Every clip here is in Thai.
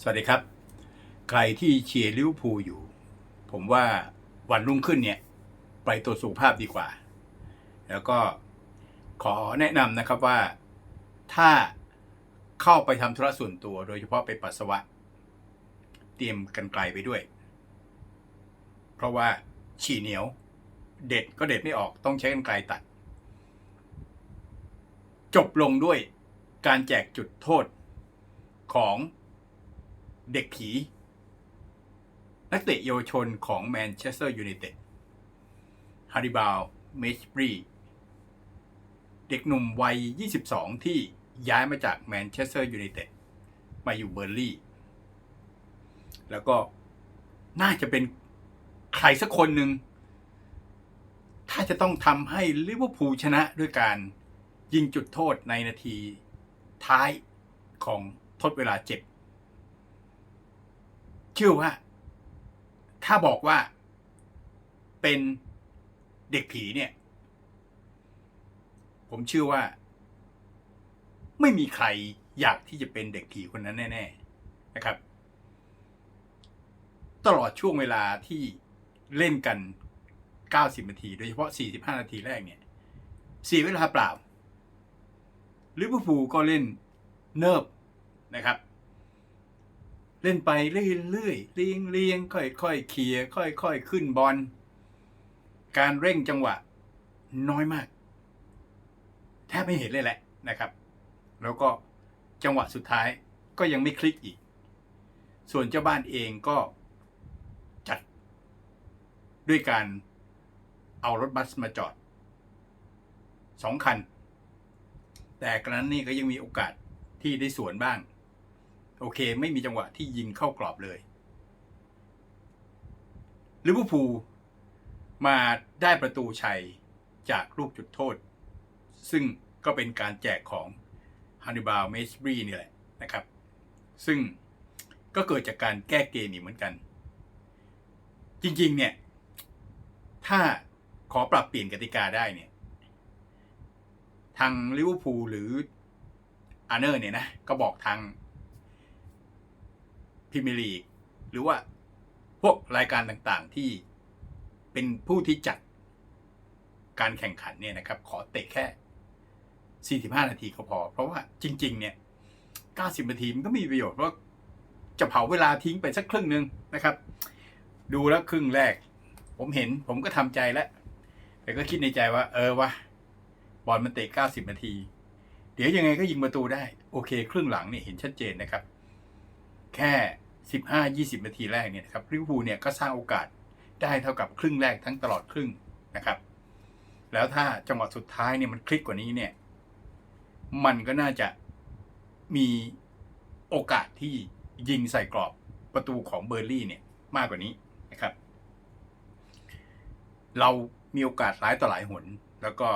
สวัสดีครับ ใครที่เชียร์ลิเวอร์พูลอยู่ ผมว่าวันรุ่งขึ้นเนี่ย ไปตรวจสุขภาพดีกว่า แล้วก็ขอแนะนำนะครับว่าถ้าเข้าไปทำธุระส่วนตัว โดยเฉพาะไปปัสสาวะ เตรียมกันไกลไปด้วย เพราะว่าฉี่เหนียว เด็ดก็เด็ดไม่ออกต้องใช้กันไกลตัด จบลงด้วยการแจกจุดโทษของ เด็กผี นักเตะเยาวชนของแมนเชสเตอร์ยูไนเต็ดฮาริบาลเมชบรีเด็กหนุ่มวัย 22 ที่ย้ายมาจากแมนเชสเตอร์ยูไนเต็ดมาอยู่เบอร์ลี่ แล้วก็น่าจะเป็นใครสักคนหนึ่ง ถ้าจะต้องทำให้ลิเวอร์พูลชนะด้วยการยิงจุดโทษในนาทีท้ายของทดเวลาเจ็บ เชื่อว่า ถ้าบอกว่าเป็นเด็กผีเนี่ย ผมเชื่อว่า ไม่มีใครอยากที่จะเป็นเด็กผีคนนั้นแน่ ๆนะครับ ตลอดช่วงเวลาที่เล่นกัน 90 นาที โดยเฉพาะ 45 นาทีแรกเนี่ยเสียเวลาเปล่าลิเวอร์พูลก็เล่นเนิบนะครับ เล่นไปเรื่อยๆเลียงเลียงค่อยๆเคลียร์ค่อยๆขึ้นบอลการเร่งจังหวะน้อยมากแทบไม่เห็นเลยแหละนะครับ แล้วก็จังหวะสุดท้ายก็ยังไม่คลิกอีก ส่วนเจ้าบ้านเองก็จัด ด้วยการเอารถบัสมาจอดสองคัน แต่กระนั้นนี่ก็ยังมีโอกาสที่ได้สวนบ้าง โอเค ไม่มีจังหวะที่ยิงเข้ากรอบเลยลิเวอร์พูลมาได้ประตูชัยจากลูกจุดโทษ ซึ่งก็เป็นการแจกของฮันนิบาลเมสบรีนี่แหละนะครับ ซึ่งก็เกิดจากการแก้เกมอีกเหมือนกัน จริงๆเนี่ย ถ้าขอปรับเปลี่ยนกติกาได้เนี่ย ทางลิเวอร์พูลหรืออาร์เนอร์เนี่ยนะ ก็บอกทาง พรีเมียร์ลีกหรือว่าพวกรายการต่างๆที่เป็นผู้ที่จัดการแข่งขันเนี่ยนะครับ ขอเตะแค่ 45 นาทีก็พอ เพราะว่าจริง ๆ เนี่ย 90 นาทีมันก็มีประโยชน์เพราะจะเผาเวลาทิ้งไปสักครึ่งหนึ่งนะครับ ดูแล้วครึ่งแรก ผมเห็นผมก็ทำใจแล้ว แต่ก็คิดในใจว่า เออวะบอลมันเตะ 90 นาที เดี๋ยวยังไงก็ยิงประตูได้ โอเค ครึ่งหลังเนี่ยเห็นชัดเจนนะครับ แค่ 15-20 นาทีแรกเนี่ยครับลิเวอร์พูลเนี่ยก็สร้างโอกาสได้เท่ากับครึ่งแรกทั้งตลอดครึ่งนะครับ แล้วถ้าจังหวะสุดท้ายเนี่ยมันคลิกกว่านี้เนี่ย มันก็น่าจะมีโอกาสที่ยิงใส่กรอบประตูของเบอร์ลี่เนี่ยมากกว่านี้นะครับ เรามีโอกาสหลายต่อหลายหน แล้วก็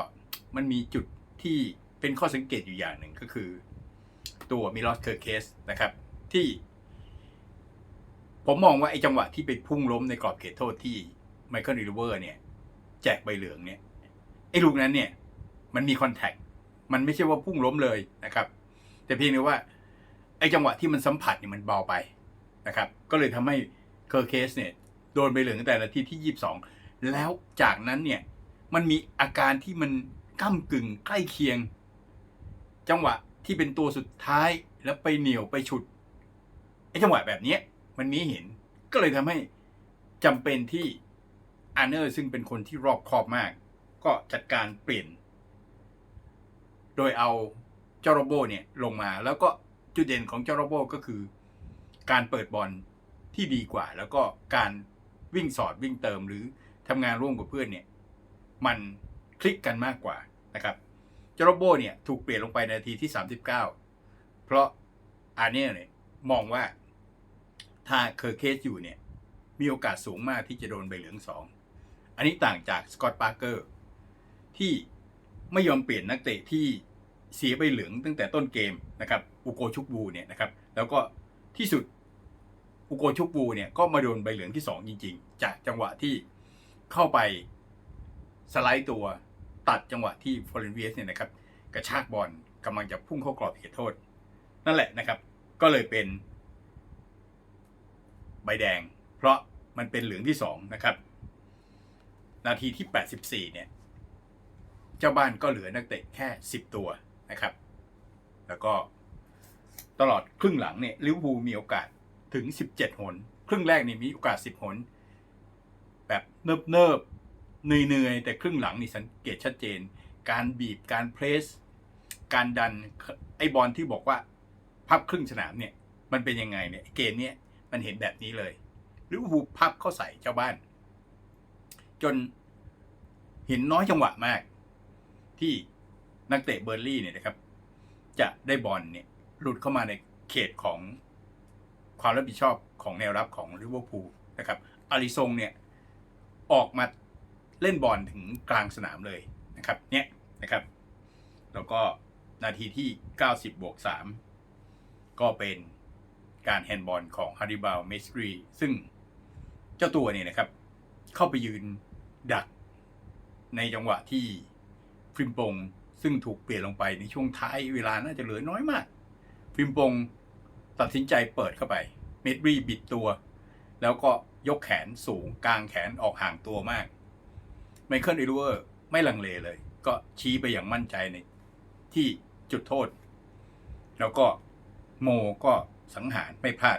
มันมีจุดที่เป็นข้อสังเกตอยู่อย่างหนึ่งก็คือ ตัวมิลอสเคอร์เคสนะครับ ที่ ผมมองว่าไอ้จังหวะที่ไปพุ่งล้มในกรอบเขตโทษที่ไมเคิลริเวอร์เนี่ย แจกใบเหลืองเนี่ยไอ้ลูกนั้นเนี่ย มันมีคอนแทคมันไม่ใช่ว่าพุ่งล้มเลยนะครับ แต่เพียงแต่ว่า ไอ้จังหวะที่มันสัมผัสเนี่ยมันเบาไปนะครับ ก็เลยทำให้เคอร์เคสเนี่ยโดนใบเหลืองตั้งแต่นาทีที่22แล้วจากนั้นเนี่ย มันมีอาการที่มันก้ากึ่งใกล้เคียง จังหวะที่เป็นตัวสุดท้ายแล้วไปเหนียวไปฉุดไอ้จังหวะแบบเนี้ย มันมีให้เห็นก็เลยทำให้จำเป็นที่อาร์เนอร์ซึ่งเป็นคนที่รอบคอบมาก ก็จัดการเปลี่ยน โดยเอาเจ้าโรโบเนี่ยลงมา แล้วก็จุดเด่นของเจ้าโรโบก็คือ การเปิดบอลที่ดีกว่า แล้วก็การวิ่งสอดวิ่งเติมหรือทำงานร่วมกับเพื่อนเนี่ย มันคลิกกันมากกว่านะครับเจ้าโรโบเนี่ยถูกเปลี่ยนลงไปในนาทีที่ 39 เพราะอาเนียเนี่ยมองว่า ถ้าเคอร์เคสอยู่เนี่ย มีโอกาสสูงมากที่จะโดนใบเหลืองสองอันนี้ต่างจากสกอตต์ปาร์เกอร์ที่ไม่ยอมเปลี่ยนนักเตะที่เสียใบเหลืองตั้งแต่ต้นเกมนะครับอุโกชุกบูเนี่ยนะครับ แล้วก็ที่สุดอุโกชุกบูเนี่ยก็มาโดนใบเหลืองที่สองจริง ๆ จากจังหวะที่เข้าไปสไลด์ตัวตัดจังหวะที่ฟอร์เรนเวียสเนี่ยนะครับ กระชากบอลกำลังจะพุ่งเข้ากรอบเขตโทษ นั่นแหละนะครับ ก็เลยเป็น ใบแดง เพราะมันเป็นเหลืองที่สองนะครับ นาทีที่ 84 เนี่ย เจ้าบ้านก็เหลือนักเตะแค่ 10 ตัวนะครับ แล้วก็ตลอดครึ่งหลังเนี่ยลิเวอร์พูลมีโอกาสถึง 17 หน ครึ่งแรกนี่มีโอกาส 10 หน แบบเนิบเนิบๆเหนื่อยๆ แต่ครึ่งหลังนี่สังเกตชัดเจน การบีบการเพรส การดันไอ้บอลที่บอกว่าพับครึ่งสนามเนี่ย มันเป็นยังไงเนี่ยเกมเนี้ย มันเห็นแบบนี้เลยลิเวอร์พูลพับเข้าใส่เจ้าบ้าน จนเห็นน้อยจังหวะมาก ที่นักเตะเบอร์ลี่เนี่ยนะครับ จะได้บอลเนี่ยหลุดเข้ามาในเขตของความรับผิดชอบของแนวรับของลิเวอร์พูลนะครับอาริซงเนี่ยออกมาเล่นบอลถึงกลางสนามเลยนะครับ เนี่ยนะครับ แล้วก็นาทีที่ 90บวก3ก็เป็น การแฮนด์บอลของฮาริบาลเมสตรีซึ่งเจ้าตัวเนี่ยนะครับ เข้าไปยืนดักในจังหวะที่ฟริมปงซึ่งถูกเปลี่ยนลงไปในช่วงท้ายเวลาน่าจะเหลือน้อยมากฟริมปงตัดสินใจเปิดเข้าไป เมดรีบิดตัว แล้วก็ยกแขนสูงกลางแขนออกห่างตัวมากไมเคิลเอรูเวอร์ไม่ลังเลเลย ก็ชี้ไปอย่างมั่นใจในที่จุดโทษ แล้วก็โมก็ สังหารไม่พลาด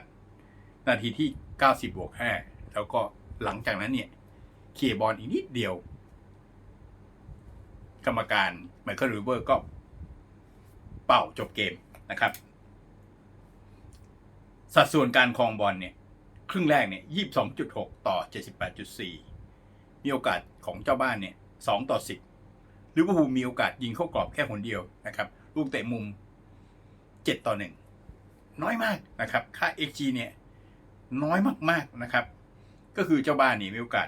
นาทีที่ 90บวก5แล้วก็หลังจากนั้นเนี่ยเคลียบอลอีกนิดเดียว กรรมการไมเคิลรูเวอร์ก็เป่าจบเกมนะครับ สัดส่วนการครองบอลเนี่ย ครึ่งแรกเนี่ย22.6ต่อ78.4มีโอกาสของเจ้าบ้านเนี่ย2ต่อ10ลิเวอร์พูลมีโอกาสยิงเข้ากรอบแค่คนเดียวนะครับ ลูกเตะมุม7ต่อ1น้ น้อยมากนะครับ ค่า XG เนี่ยน้อยมากๆนะครับ ก็คือเจ้าบ้านนี่มีโอกาส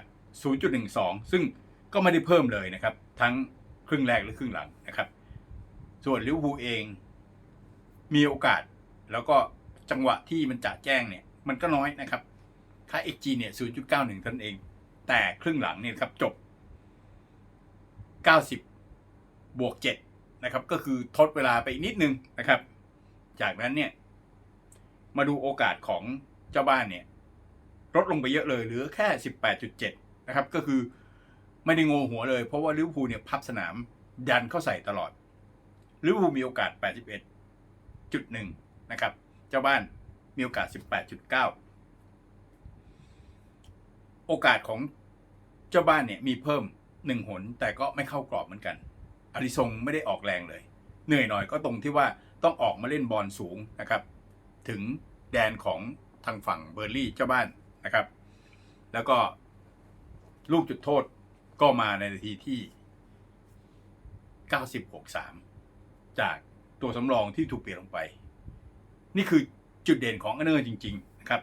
0.12 ซึ่งก็ไม่ได้เพิ่มเลยนะครับ ทั้งครึ่งแรกและครึ่งหลังนะครับ ส่วนลิเวอร์พูลเองมีโอกาส แล้วก็จังหวะที่มันจะแจ้งเนี่ยมันก็น้อยนะครับ ค่า XG เนี่ย 0.91เท่านั้นเอง แต่ครึ่งหลังเนี่ยครับจบ 90 บวก 7 นะครับ ก็คือทดเวลาไปอีกนิดนึงนะครับ จากนั้นเนี่ย มาดูโอกาสของเจ้าบ้านเนี่ยลดลงไปเยอะเลยเหลือแค่ 18.7 นะครับ ก็คือไม่ได้โงหัวเลย เพราะว่าลิเวอร์พูลเนี่ยพับสนามดันเข้าใส่ตลอดลิเวอร์พูลมีโอกาส 81.1 นะครับ เจ้าบ้านมีโอกาส 18.9 โอกาสของเจ้าบ้านเนี่ยมีเพิ่มหนึ่งหน แต่ก็ไม่เข้ากรอบเหมือนกันอาริซงไม่ได้ออกแรงเลย เหนื่อยหน่อยก็ตรงที่ว่าต้องออกมาเล่นบอลสูงนะครับ ถึงแดนของทางฝั่งเบอร์ลี่เจ้าบ้านนะครับ แล้วก็ลูกจุดโทษก็มาในนาทีที่96-3 จากตัวสำรองที่ถูกเปลี่ยนลงไป นี่คือจุดเด่นของอเนอร์จริง ๆ นะครับ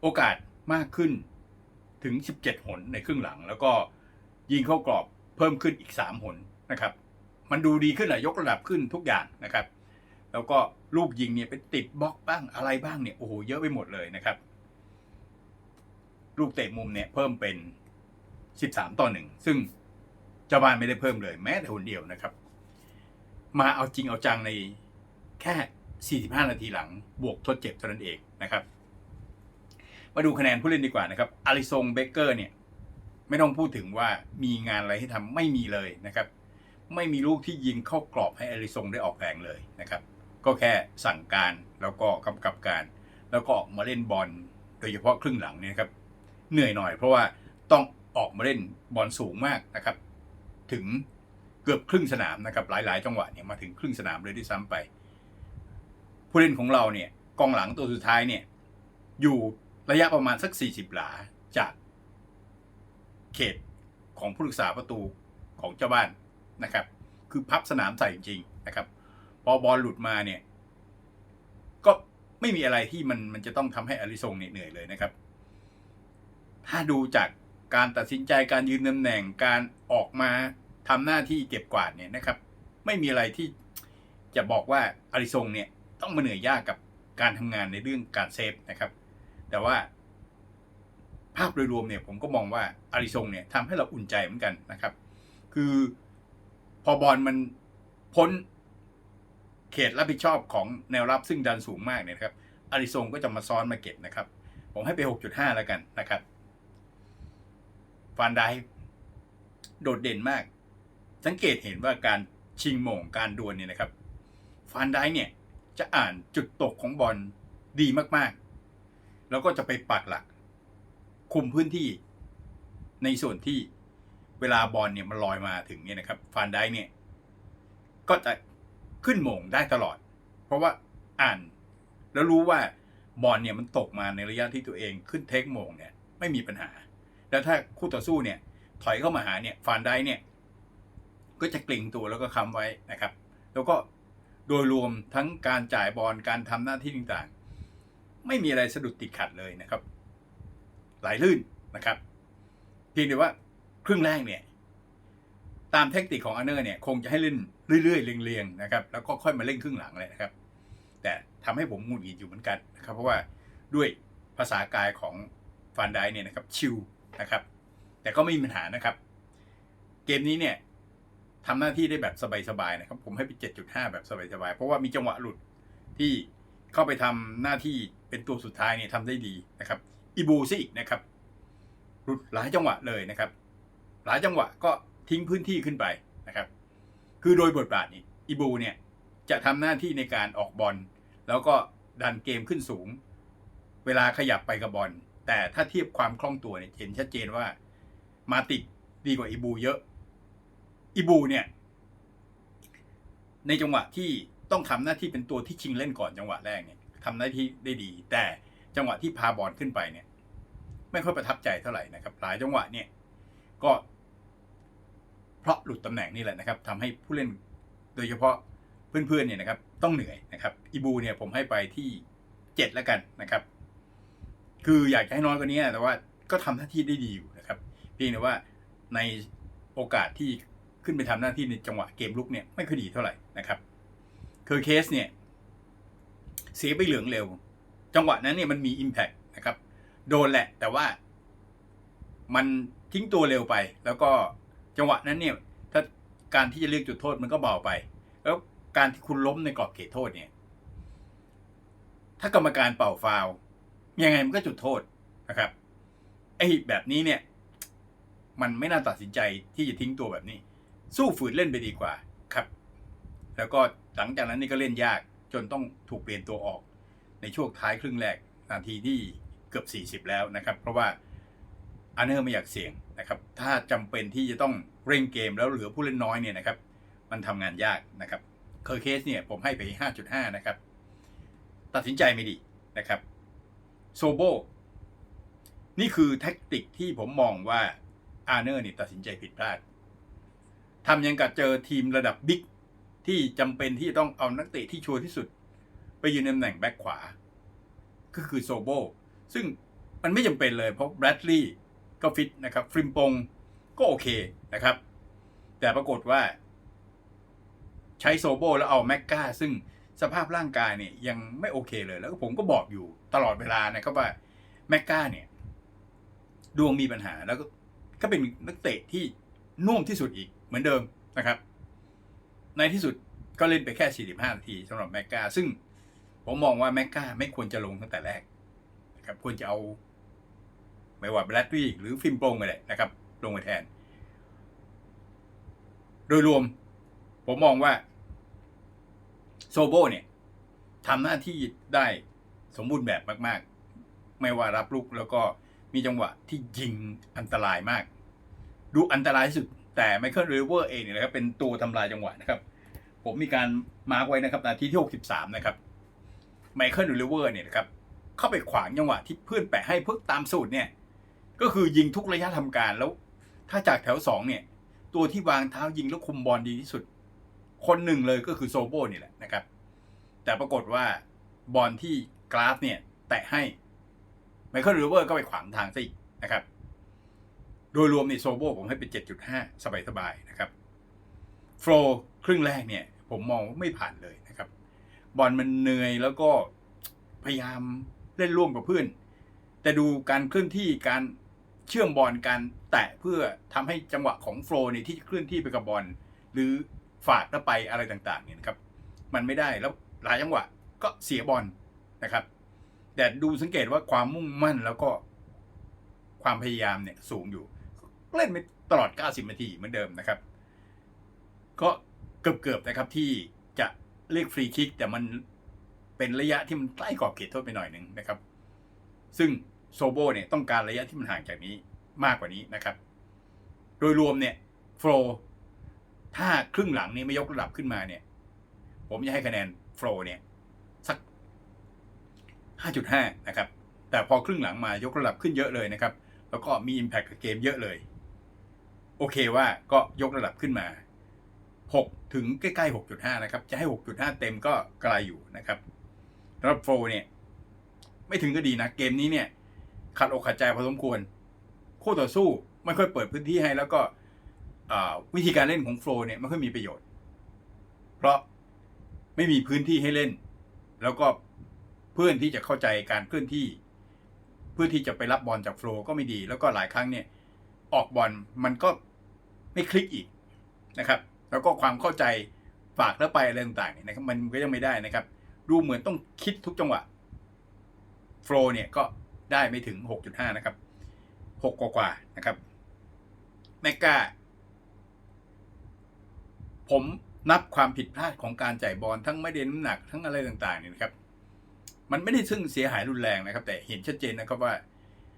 โอกาสมากขึ้นถึง 17 หนในครึ่งหลัง แล้วก็ยิงเข้ากรอบเพิ่มขึ้นอีก 3 หนนะครับ มันดูดีขึ้นอะยกระดับขึ้นทุกอย่างนะครับ แล้วก็ลูกยิงเนี่ยไปติดบล็อกบ้างอะไรบ้างเนี่ยโอ้โหเยอะไปหมดเลยนะครับ ลูกเตะมุมเนี่ยเพิ่มเป็น 13 ต่อ1ซึ่งเจ้าบ้านไม่ได้เพิ่มเลยแม้แต่คนเดียวนะครับ มาเอาจริงเอาจังในแค่ 45 นาทีหลัง บวกทดเจ็บเท่านั้นเองนะครับ มาดูคะแนนผู้เล่นดีกว่านะครับอาริซงเบเกอร์เนี่ยไม่ต้องพูดถึงว่ามีงานอะไรให้ทำไม่มีเลยนะครับ ไม่มีลูกที่ยิงเข้ากรอบให้อาริซงได้ออกแรงเลยนะครับ ก็แค่สั่งการแล้วก็กำกับการ แล้วก็ออกมาเล่นบอลโดยเฉพาะครึ่งหลังเนี่ยครับเหนื่อยหน่อยเพราะว่าต้องออกมาเล่นบอลสูงมากนะครับ ถึงเกือบครึ่งสนามนะครับ หลาย ๆ จังหวะเนี่ยมาถึงครึ่งสนามเลยด้วยซ้ำไป ผู้เล่นของเราเนี่ยกองหลังตัวสุดท้ายเนี่ยอยู่ระยะประมาณสัก 40 หลาจากเขตของผู้รักษาประตูของเจ้าบ้านนะครับ คือพับสนามใส่จริงๆนะครับ อบอลหลุดมาเนี่ย ก็ไม่มีอะไรที่มันมันจะต้องทำให้อาริซงเนี่ยเหนื่อยเลยนะครับ ถ้าดูจากการตัดสินใจการยืนตำแหน่งการออกมาทำหน้าที่เก็บกวาดเนี่ยนะครับ ไม่มีอะไรที่จะบอกว่าอาริซงเนี่ยต้องมาเหนื่อยยากกับการทำงานในเรื่องการเซฟนะครับ แต่ว่าภาพโดยรวมเนี่ยผมก็มองว่าอาริซงเนี่ยทำให้เราอุ่นใจเหมือนกันนะครับ คือพอบอลมันพ้น เขตรับผิดชอบของแนวรับซึ่งดันสูงมากเนี่ยครับอาริซงก็จะมาซ้อนมาเก็บนะครับ ผมให้ไป 6.5 แล้วกันนะครับฟานไดโดดเด่นมาก สังเกตเห็นว่าการชิงโหม่งการดวลเนี่ยนะครับฟานไดเนี่ยจะอ่านจุดตกของบอลดีมากๆ แล้วก็จะไปปักหลัก คุมพื้นที่ในส่วนที่เวลาบอลเนี่ยมันลอยมาถึงเนี่ยนะครับฟานไดเนี่ยก็จะ ขึ้นโมงได้ตลอด เพราะว่าอ่านแล้วรู้ว่าบอลเนี่ยมันตกมาในระยะที่ตัวเองขึ้นเทคโมงเนี่ยไม่มีปัญหา แล้วถ้าคู่ต่อสู้เนี่ยถอยเข้ามาหาเนี่ยฟานได้เนี่ยก็จะเกรงตัวแล้วก็ค้ำไว้นะครับ แล้วก็โดยรวมทั้งการจ่ายบอลการทำหน้าที่ต่างๆ ไม่มีอะไรสะดุดติดขัดเลยนะครับ ไหลลื่นนะครับเพียงแต่ว่าครึ่งแรกเนี่ย ตามเทคนิคของอันเนอร์เนี่ย คงจะให้เล่น เรื่อยๆเรียงๆนะครับแล้วก็ค่อยมาเล่นครึ่งหลังเลยนะครับ แต่ทำให้ผมหงุดหงิดอยู่เหมือนกันนะครับ เพราะว่าด้วยภาษากายของฟานไดเนี่ยนะครับชิลนะครับ แต่ก็ไม่มีปัญหานะครับ เกมนี้เนี่ยทำหน้าที่ได้แบบสบายๆนะครับ ผมให้ไป 7.5 แบบสบายๆ เพราะว่ามีจังหวะหลุดที่เข้าไปทำหน้าที่เป็นตัวสุดท้ายเนี่ยทำได้ดีนะครับอีบูซิอีกนะครับ หลุดหลายจังหวะเลยนะครับ หลายจังหวะก็ทิ้งพื้นที่ขึ้นไปนะครับ คือโดยบทบาทนี้อีบูเนี่ยจะทำหน้าที่ในการออกบอลแล้วก็ดันเกมขึ้นสูง เวลาขยับไปกับบอลแต่ถ้าเทียบความคล่องตัวเนี่ยเห็นชัดเจนว่ามาติดดีกว่าอีบูเยอะอีบูเนี่ย ในจังหวะที่ต้องทำหน้าที่เป็นตัวที่ชิงเล่นก่อนจังหวะแรกเนี่ยทำหน้าที่ได้ดี แต่จังหวะที่พาบอลขึ้นไปเนี่ย ไม่ค่อยประทับใจเท่าไหร่นะครับหลายจังหวะเนี่ย ก็ ราะหลุดตำแหน่งนี่แหละนะครับทำให้ผู้เล่นโดยเฉพาะเพื่อนๆเนี่ยนะครับต้องเหนื่อยนะครับอีบูเนี่ยผมให้ไปที่เจ็ดแล้วกันนะครับ คืออยากจะให้น้อยกว่านี้แต่ว่าก็ทำหน้าที่ได้ดีอยู่นะครับเพียงแต่ว่าในโอกาสที่ขึ้นไปทำหน้าที่ในจังหวะเกมลุกเนี่ยไม่ค่อยดีเท่าไหร่นะครับคือเคสเนี่ยเสียไปเหลืองเร็ว จังหวะนั้นเนี่ยมันมี Impact นะครับ โดนแหละ แต่ว่ามันทิ้งตัวเร็วไป แล้วก็ จังหวะนั้นเนี่ยถ้าการที่จะเรียกจุดโทษมันก็เบาไป แล้วการที่คุณล้มในกรอบเขตโทษเนี่ย ถ้ากรรมการเป่าฟาวยังไงมันก็จุดโทษนะครับไอ้แบบนี้เนี่ย มันไม่น่าตัดสินใจที่จะทิ้งตัวแบบนี้ สู้ฝืนเล่นไปดีกว่าครับ แล้วก็หลังจากนั้นนี่ก็เล่นยาก จนต้องถูกเปลี่ยนตัวออก ในช่วงท้ายครึ่งแรกนาทีที่เกือบ 40 แล้วนะครับ เพราะว่าอันเนอร์ไม่อยากเสี่ยง นะครับถ้าจำเป็นที่จะต้องเร่งเกมแล้วเหลือผู้เล่นน้อยเนี่ยนะครับมันทำงานยากนะครับเคอร์เคสเนี่ยผมให้ไป 5.5 นะครับ ตัดสินใจไม่ดีนะครับโซโบนี่คือแท็กติกที่ผมมองว่าอาร์เนอร์เนี่ยตัดสินใจผิดพลาดทำยังกับเจอทีมระดับบิ๊กที่จำเป็นที่จะต้องเอานักเตะที่ชัวร์ที่สุด ไปยืนตำแหน่งแบ็คขวา ก็คือโซโบซึ่งมันไม่จำเป็นเลยเพราะแบรดลีย์ ก็ฟิตนะครับฟริมปงก็โอเคนะครับ แต่ปรากฏว่า ใช้โซโบแล้วเอาแม็กกาซึ่งสภาพร่างกายเนี่ยยังไม่โอเคเลย แล้วผมก็บอกอยู่ตลอดเวลานะครับว่าแม็กกาเนี่ย ดวงมีปัญหาแล้วก็ก็เป็นนักเตะที่น่วมที่สุดอีกเหมือนเดิมนะครับ ในที่สุดก็เล่นไปแค่ 45 นาทีสำหรับแม็กกาซึ่งผมมองว่าแม็กกาไม่ควรจะลงตั้งแต่แรกนะครับควรจะเอา ไม่ว่าแบรดลี่หรือฟิล์มโปรงไปเลยนะครับ ลงมาแทน โดยรวม ผมมองว่าโซโบเนี่ยทำหน้าที่ได้สมบูรณ์แบบมาก ๆ ไม่ว่ารับลูกแล้วก็มีจังหวะที่ยิงอันตรายมาก ดูอันตรายที่สุด แต่ไมเคิลเรเวอร์เองเนี่ยนะครับเป็นตัวทำลายจังหวะนะครับ ผมมีการมาร์กไว้นะครับนาทีที่ 63 นะครับไมเคิลเรเวอร์เนี่ยนะครับเข้าไปขวางจังหวะที่เพื่อนแปะให้เพื่อตามสูตรเนี่ย ก็คือยิงทุกระยะทำการแล้ว ถ้าจากแถวสองเนี่ย ตัวที่วางเท้ายิงแล้วคุมบอลดีที่สุด คนหนึ่งเลยก็คือโซโบนี่แหละนะครับ แต่ปรากฏว่าบอลที่กราฟเนี่ย แตะให้ไมเคิลรูเวอร์ก็ไปขวางทางซะอีกนะครับ โดยรวมในโซโบผมให้เป็น 7.5 สบายๆนะครับโฟลครึ่งแรกเนี่ย ผมมองว่าไม่ผ่านเลยนะครับ บอลมันเหนื่อยแล้วก็พยายามเล่นร่วมกับเพื่อน แต่ดูการเคลื่อนที่การ เชื่อมบอลการแตะเพื่อทำให้จังหวะของโฟลเนี่ยที่เคลื่อนที่ไปกับบอลหรือฝากแล้วไปอะไรต่างๆเนี่ยครับมันไม่ได้แล้วหลายจังหวะก็เสียบอลนะครับ แต่ดูสังเกตว่าความมุ่งมั่นแล้วก็ความพยายามเนี่ยสูงอยู่ เล่นไปตลอด 90 นาทีเหมือนเดิมนะครับ ก็เกือบๆนะครับที่จะเรียกฟรีคิกแต่มันเป็นระยะที่มันใกล้กรอบเขตโทษไปหน่อยหนึ่งนะครับ ซึ่ง โซโบเนี่ยต้องการระยะที่มันห่างจากนี้มากกว่านี้นะครับ โดยรวมเนี่ยโฟลถ้าครึ่งหลังนี้ไม่ยกระดับขึ้นมาเนี่ย ผมจะให้คะแนนโฟลเนี่ยสัก 5.5 นะครับ แต่พอครึ่งหลังมายกระดับขึ้นเยอะเลยนะครับ แล้วก็มี Impact กับเกมเยอะเลย โอเคว่าก็ยกระดับขึ้นมา 6 ถึงใกล้ๆ 6.5 นะครับ จะให้ 6.5 เต็มก็ไกลอยู่นะครับสำหรับโฟเนี่ย ไม่ถึงก็ดีนะ เกมนี้เนี่ย ขัดอกขัดใจพอสมควร คู่ต่อสู้ไม่ค่อยเปิดพื้นที่ให้ แล้วก็วิธีการเล่นของโฟล์เนี่ยไม่ค่อยมีประโยชน์ เพราะไม่มีพื้นที่ให้เล่น แล้วก็เพื่อนที่จะเข้าใจการเคลื่อนที่ เพื่อที่จะไปรับบอลจากโฟล์ก็ไม่ดี แล้วก็หลายครั้งเนี่ย ออกบอลมันก็ไม่คลิกอีกนะครับ แล้วก็ความเข้าใจฝากแล้วไปอะไรต่างๆเนี่ยนะครับมันก็ยังไม่ได้นะครับ ดูเหมือนต้องคิดทุกจังหวะโฟล์เนี่ยก็ ได้ไม่ถึง 6.5 นะครับ 6 กว่าๆนะครับแมกกาผมนับความผิดพลาดของการจ่ายบอลทั้งไม่ได้น้ำหนักทั้งอะไรต่างๆเนี่ยนะครับ มันไม่ได้ซึ่งเสียหายรุนแรงนะครับ แต่เห็นชัดเจนนะครับว่า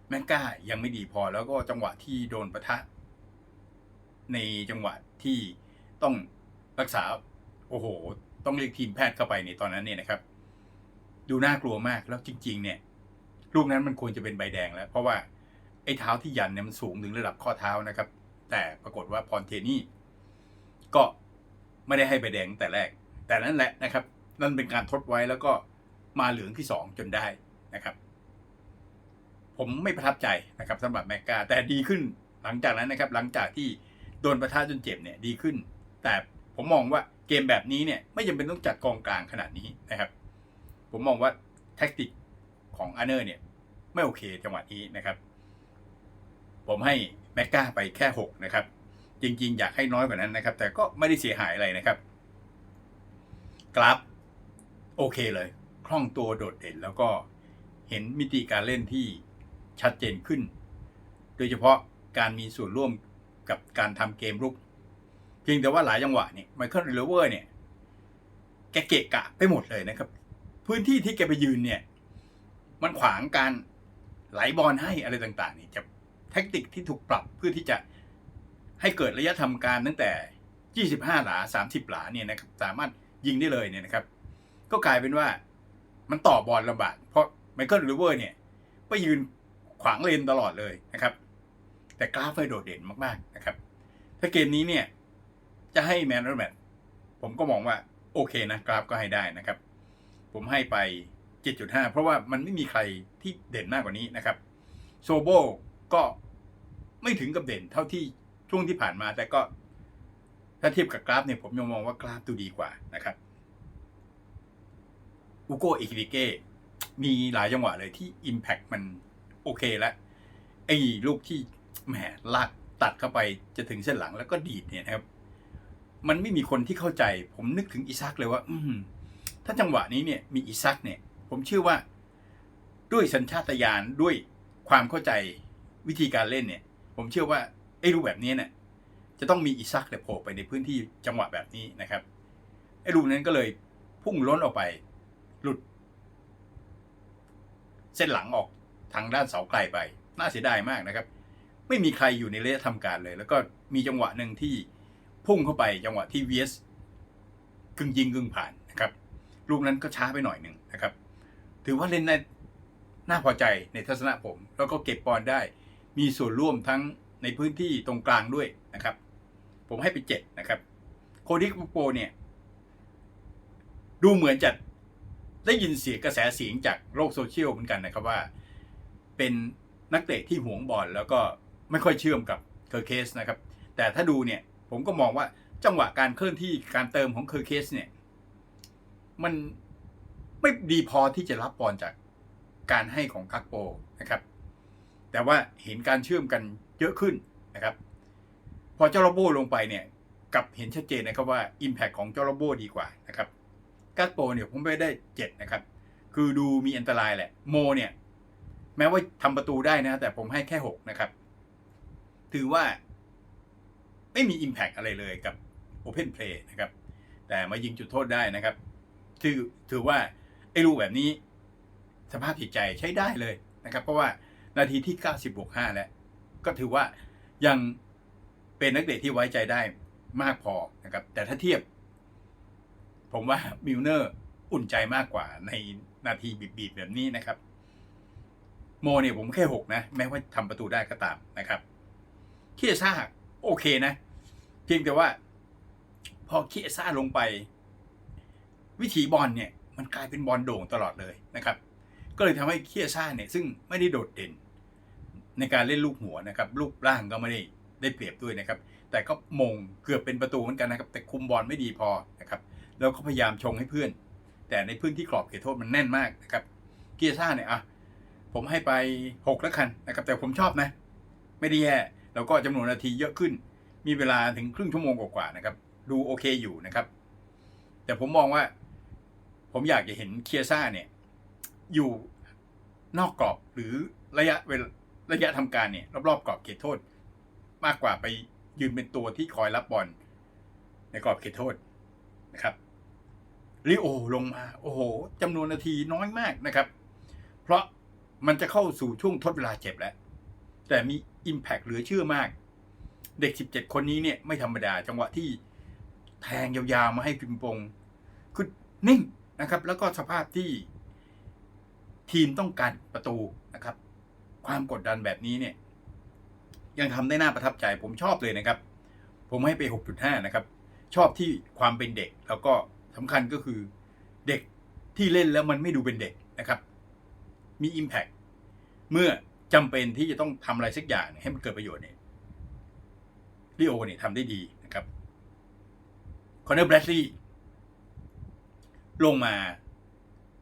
แมกกายังไม่ดีพอแล้วก็จังหวะที่โดนประทะ ในจังหวะที่ต้องรักษา โอ้โห ต้องเรียกทีมแพทย์เข้าไปในตอนนั้นเนี่ยนะครับ ดูน่ากลัวมากแล้วจริง ๆ เนี่ย ลูกนั้นมันควรจะเป็นใบแดงแล้ว เพราะว่าไอ้เท้าที่ยันเนี่ยมันสูงถึงระดับข้อเท้านะครับ แต่ปรากฏว่าพรเทนี่ ก็ไม่ได้ให้ใบแดงแต่แรก แต่นั่นแหละนะครับ นั่นเป็นการทดไว้แล้วก็มาเหลืองที่สองจนได้นะครับ ผมไม่ประทับใจนะครับสำหรับแมกกาแต่ดีขึ้นหลังจากนั้นนะครับ หลังจากที่โดนประทะจนเจ็บเนี่ยดีขึ้น แต่ผมมองว่าเกมแบบนี้เนี่ย ไม่จำเป็นต้องจัดกองกลางขนาดนี้นะครับ ผมมองว่าแท็กติก ของอาร์เนอร์เนี่ย ไม่โอเคจังหวะนี้นะครับ ผมให้แมกกาไปแค่ 6 นะครับ จริง ๆ อยากให้น้อยกว่านั้นนะครับ แต่ก็ไม่ได้เสียหายอะไรนะครับ กราฟโอเคเลย คล่องตัวโดดเด่น แล้วก็เห็นมิติการเล่นที่ชัดเจนขึ้น โดยเฉพาะการมีส่วนร่วมกับการทำเกมรุก เพียงแต่ว่าหลายจังหวะเนี่ยไมเคิลเรเวอร์เนี่ยแกเกะกะไปหมดเลยนะครับ พื้นที่ที่แกไปยืนเนี่ย มันขวางการไหลบอลให้อะไรต่างๆ นี่จะแท็กติกที่ถูกปรับเพื่อที่จะให้เกิดระยะทำการตั้งแต่ 25 หลา 30 หลาเนี่ยนะครับสามารถยิงได้เลยเนี่ยนะครับ ก็กลายเป็นว่ามันต่อบอลลำบากเพราะไมเคิลริเวอร์เนี่ยไปยืนขวางเลนตลอดเลยนะครับ แต่กราฟไฟโดดเด่นมากๆนะครับ ถ้าเกมนี้เนี่ยจะให้แมนนแมทผมก็มองว่าโอเคนะกราฟก็ให้ได้นะครับ ผมให้ไป 7.5 เพราะว่ามันไม่มีใครที่เด่นมากกว่านี้นะครับ โซโบก็ไม่ถึงกับเด่นเท่าที่ช่วงที่ผ่านมา แต่ก็ถ้าเทียบกับกราฟเนี่ยผมยังมองว่ากราฟดูดีกว่านะครับอุโกเอคิริเกมีหลายจังหวะเลยที่ Impact มันโอเคแล้วไอ้ลูกที่แหมลากตัดเข้าไปจะถึงเส้นหลังแล้วก็ดีดเนี่ยนะครับ มันไม่มีคนที่เข้าใจ ผมนึกถึงอิซักเลยว่า อืถ้าจังหวะนี้เนี่ยมีอิซักเนี่ย ผมเชื่อว่า ด้วยสัญชาตญาณด้วยความเข้าใจวิธีการเล่นเนี่ย ผมเชื่อว่าไอ้รูปแบบนี้เนี่ยจะต้องมีอิซักเนี่ยโผล่ไปในพื้นที่จังหวะแบบนี้นะครับไอ้ลูกนั้นก็เลยพุ่งล้นออกไป หลุด เส้นหลังออกทางด้านเสาไกลไป น่าเสียดายมากนะครับ ไม่มีใครอยู่ในระยะทำการเลย แล้วก็มีจังหวะหนึ่งที่พุ่งเข้าไปจังหวะที่เวสกึ่งยิงกึ่งผ่านนะครับ ลูกนั้นก็ช้าไปหน่อยหนึ่งนะครับ ถือว่าเล่นได้น่าพอใจในทัศนะผม แล้วก็เก็บบอลได้ มีส่วนร่วมทั้งในพื้นที่ตรงกลางด้วยนะครับ ผมให้ไปเจ็ดนะครับ โคดิกโปเนี่ย ดูเหมือนจะได้ยินเสียงกระแสเสียงจากโลกโซเชียลเหมือนกันนะครับว่า เป็นนักเตะที่หวงบอลแล้วก็ไม่ค่อยเชื่อมกับเคอร์เคสนะครับ แต่ถ้าดูเนี่ยผมก็มองว่าจังหวะการเคลื่อนที่การเติมของเคอร์เคสเนี่ย มัน ไม่ดีพอที่จะรับบอลจากการให้ของคักโปนะครับ แต่ว่าเห็นการเชื่อมกันเยอะขึ้นนะครับ พอเจ้าโรโบลงไปเนี่ยกับเห็นชัดเจนนะครับว่า Impact ของเจ้าโรโบดีกว่านะครับกักโปเนี่ยผมไปได้7นะครับ คือดูมีอันตรายแหละโมเนี่ยแม้ว่าทำประตูได้นะ แต่ผมให้แค่หกนะครับ ถือว่าไม่มี Impact อะไรเลยกับ Open Play นะครับ แต่มายิงจุดโทษได้นะครับถือถือว่า ไอ้ลูกแบบนี้ สภาพจิตใจใช้ได้เลยนะครับ เพราะว่านาทีที่ 90บวก5แล้ว ก็ถือว่ายังเป็นนักเตะที่ไว้ใจได้มากพอนะครับ แต่ถ้าเทียบ ผมว่ามิลเนอร์อุ่นใจมากกว่าในนาทีบีบๆแบบนี้นะครับ โมเนี่ยผมแค่หกนะ แม้ว่าทำประตูได้ก็ตามนะครับเคียซ่าโอเคนะ เพียงแต่ว่า พอเคียซ่าลงไป วิถีบอลเนี่ย มันกลายเป็นบอลโด่งตลอดเลยนะครับ ก็เลยทำให้เคียซ่าเนี่ยซึ่งไม่ได้โดดเด่น ในการเล่นลูกหัวนะครับลูกร่างก็ไม่ได้ได้เปรียบด้วยนะครับ แต่ก็มงเกือบเป็นประตูเหมือนกันนะครับ แต่คุมบอลไม่ดีพอนะครับ แล้วก็พยายามชงให้เพื่อน แต่ในพื้นที่กรอบเขตโทษมันแน่นมากนะครับเกียร์ซ่าเนี่ยอะผมให้ไปหกแล้วกันนะครับ แต่ผมชอบนะ ไม่ได้แย่แล้วก็จำนวนนาทีเยอะขึ้น มีเวลาถึงครึ่งชั่วโมงกว่าๆนะครับ ดูโอเคอยู่นะครับ แต่ผมมองว่า ผมอยากจะเห็นเคียซ่าเนี่ย อยู่นอกกรอบหรือระยะเวลาระยะทำการเนี่ย รอบๆกรอบเขตโทษ มากกว่าไปยืนเป็นตัวที่คอยรับบอลในกรอบเขตโทษนะครับลิโอลงมา โอ้โหจำนวนนาทีน้อยมากนะครับ เพราะมันจะเข้าสู่ช่วงทดเวลาเจ็บแล้ว แต่มี Impact เหลือเชื่อมาก เด็ก 17 คนนี้เนี่ยไม่ธรรมดา จังหวะที่แทงยาวๆมาให้พิมพงคือนิ่ง นะครับ แล้วก็สภาพที่ทีมต้องการประตูนะครับ ความกดดันแบบนี้เนี่ย ยังทำได้น่าประทับใจ ผมชอบเลยนะครับ ผมให้ไป 6.5 นะครับ ชอบที่ความเป็นเด็ก แล้วก็สำคัญก็คือเด็กที่เล่นแล้วมันไม่ดูเป็นเด็กนะครับ มี Impact เมื่อจำเป็นที่จะต้องทำอะไรสักอย่างให้มันเกิดประโยชน์เนี่ยลิโอเนี่ยทำได้ดีนะครับคอนเนอร์แบรดลีย์ ลงมา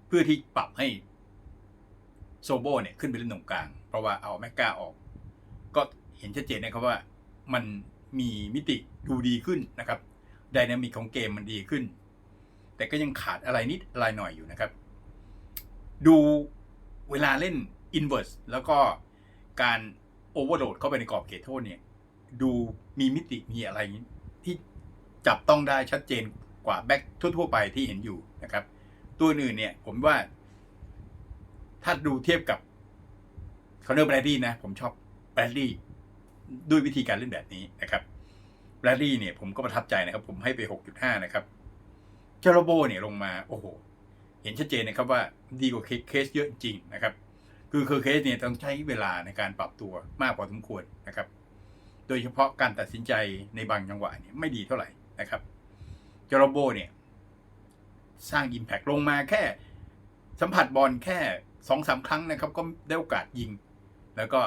เพื่อที่ปรับให้โซโบเนี่ยขึ้นไปเล่นตรงกลาง เพราะว่าเอาแมกกาออก ก็เห็นชัดเจนนะครับว่ามันมีมิติดูดีขึ้นนะครับไดนามิกของเกมมันดีขึ้น แต่ก็ยังขาดอะไรนิดอะไรหน่อยอยู่นะครับ ดูเวลาเล่นอินเวอร์สแล้วก็การโอเวอร์โหลดเข้าไปในกรอบเขตโทษเนี่ย ดูมีมิติมีอะไรที่จับต้องได้ชัดเจนกว่าแบ็คทั่ว ๆ ไปที่เห็นอยู่ นะครับ ตัวอื่นเนี่ย ผมว่า ถ้าดูเทียบกับคอนเนอร์แบรดี้นะ ผมชอบแบรดี้ด้วยวิธีการเล่นแบบนี้นะครับแบรดี้เนี่ย ผมก็ประทับใจนะครับ ผมให้ไป 6.5 นะครับ เจอร์โบเนี่ยลงมาโอ้โห เห็นชัดเจนนะครับว่าดีกว่าเคสเยอะจริงนะครับ คือคือเคสเนี่ยต้องใช้เวลาในการปรับตัวมากพอสมควรนะครับ โดยเฉพาะการตัดสินใจในบางจังหวะเนี่ยไม่ดีเท่าไหร่นะครับ เจอร์โบเนี่ย สร้าง Impact ลงมาแค่สัมผัสบอลแค่สองสามครั้งนะครับ ก็ได้โอกาสยิง แล้วก็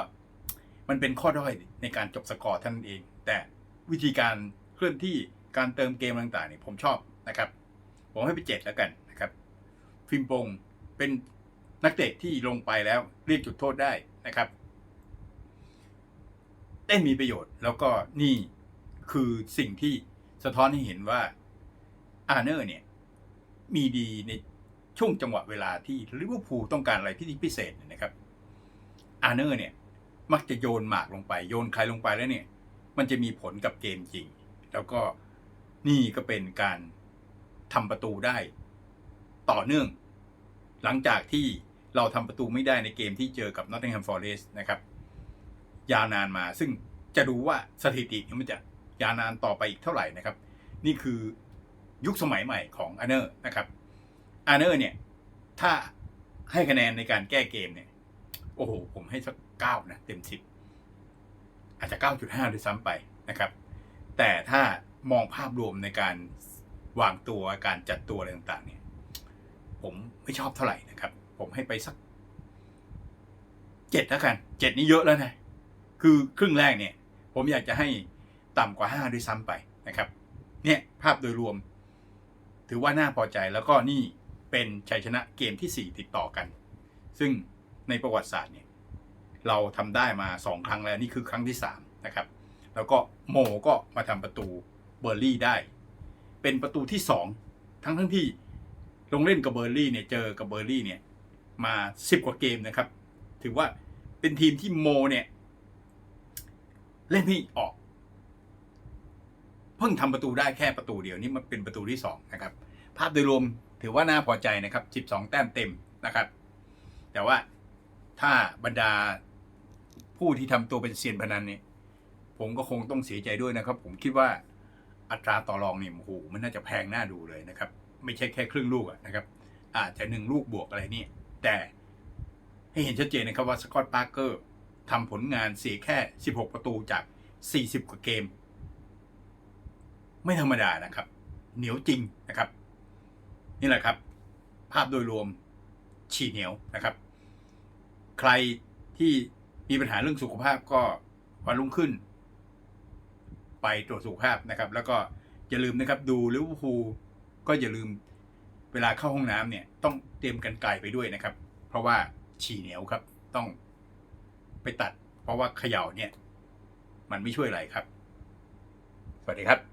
มันเป็นข้อด้อยในการจบสกอร์ท่านนเอง แต่วิธีการเคลื่อนที่การเติมเกมต่างๆเนี่ยผมชอบนะครับ ผมให้ไปเจ็ดแล้วกันนะครับ ฟิมปงเป็นนักเตะที่ลงไปแล้วเรียกจุดโทษได้นะครับ ได้มีประโยชน์ แล้วก็นี่คือสิ่งที่สะท้อนให้เห็นว่าอาร์เนอร์เนี่ย มีดีในช่วงจังหวะเวลาที่ลิเวอร์พูลต้องการอะไรที่พิเศษนะครับอาร์เนอร์เนี่ยมักจะโยนหมากลงไป โยนใครลงไปแล้วเนี่ย มันจะมีผลกับเกมจริง แล้วก็นี่ก็เป็นการทำประตูได้ต่อเนื่อง หลังจากที่เราทำประตูไม่ได้ในเกมที่เจอกับ Nottingham Forest นะครับ ยาวนานมาซึ่งจะดูว่าสถิติมันจะยาวนานต่อไปอีกเท่าไหร่นะครับ นี่คือ ยุคสมัยใหม่ของอาร์เนอร์นะครับอาร์เนอร์เนี่ย ถ้าให้คะแนนในการแก้เกมเนี่ย โอ้โห ผมให้สักเก้านะ เต็มสิบอาจจะเก้าจุดห้าด้วยซ้ำไปนะครับ แต่ถ้ามองภาพรวมในการวางตัวการจัดตัวอะไรต่างๆ เนี่ย ผมไม่ชอบเท่าไหร่นะครับ ผมให้ไปสักเจ็ดแล้วกันเจ็ดนี่เยอะแล้วนะคือครึ่งแรกเนี่ย ผมอยากจะให้ต่ำกว่าห้าด้วยซ้ำไปนะครับ เนี่ยภาพโดยรวม ถือว่าน่าพอใจแล้วก็นี่เป็นชัยชนะเกมที่ 4 ติดต่อกัน ซึ่งในประวัติศาสตร์เนี่ยเราทำได้มา 2 ครั้งแล้วนี่คือครั้งที่ 3 นะครับ แล้วก็โมก็มาทำประตูเบอร์ลี่ได้ เป็นประตูที่ 2 ทั้งทั้งที่ลงเล่นกับเบอร์ลี่เนี่ยเจอกับเบอร์ลี่เนี่ยมาสิบกว่าเกมนะครับ ถือว่าเป็นทีมที่โมเนี่ยเล่นไม่ออก พิ่งทำประตูได้แค่ประตูเดียวนี่มันเป็นประตูที่สองนะครับภาพโดยรวมถือว่าน่าพอใจนะครับ 12 แต้มเต็มนะครับ แต่ว่าถ้าบรรดาผู้ที่ทำตัวเป็นเซียนพนันเนี่ยผมก็คงต้องเสียใจด้วยนะครับ ผมคิดว่าอัตราต่อรองเนี่ยโอ้โหมันน่าจะแพงน่าดูเลยนะครับ ไม่ใช่แค่ครึ่งลูกนะครับ อาจจะหนึ่งลูกบวกอะไรนี่ แต่ให้เห็นชัดเจนนะครับว่าสกอตต์ปาร์เกอร์ทำผลงานเสียแค่ 16 ประตูจาก 40 กว่าเกม ไม่ธรรมดานะครับ เหนียวจริงนะครับ นี่แหละครับ ภาพโดยรวมฉี่เหนียวนะครับ ใครที่มีปัญหาเรื่องสุขภาพก็วันรุ่งขึ้น ไปตรวจสุขภาพนะครับ แล้วก็อย่าลืมนะครับ ดูลิเวอร์พูลก็อย่าลืมเวลาเข้าห้องน้ำเนี่ย ต้องเตรียมกันไกลไปด้วยนะครับ เพราะว่าฉี่เหนียวครับ ต้องไปตัด เพราะว่าเขย่าเนี่ย มันไม่ช่วยอะไรครับ สวัสดีครับ